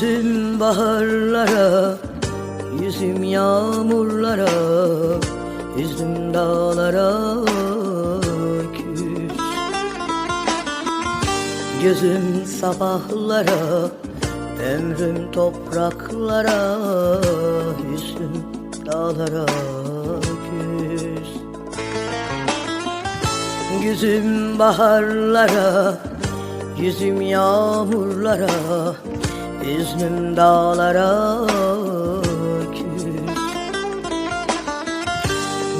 Gözüm baharlara Yüzüm yağmurlara Yüzüm dağlara küs. Gözüm sabahlara Ömrüm topraklara Hüznüm dağlara küs. Yüzüm baharlara Yüzüm yağmurlara Hüznüm dağlara küs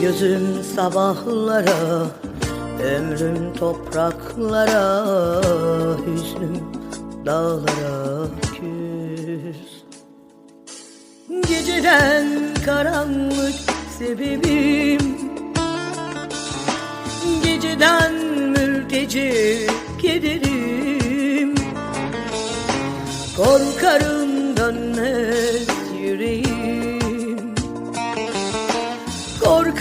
Gözüm sabahlara Ömrüm topraklara Hüznüm dağlara küs Geceden karanlık sebebim Geceden mülteci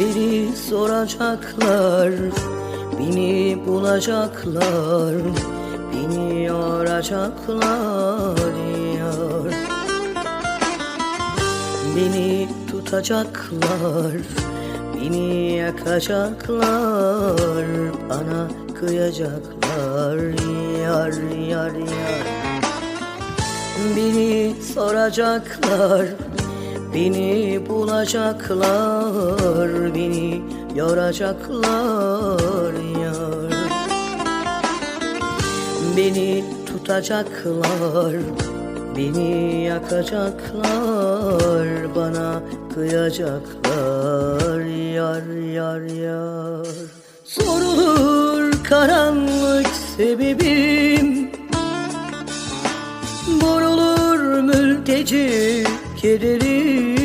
Beni soracaklar Beni bulacaklar Beni yoracaklar yar. Beni tutacaklar Beni yakacaklar Bana kıyacaklar Yar yar yar. Beni soracaklar Beni bulacaklar Beni yoracaklar yar. Beni tutacaklar Beni yakacaklar Bana kıyacaklar Yar yar yar. Sorulur karanlık sebebim Vurulur mülteci kederim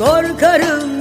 Korkarım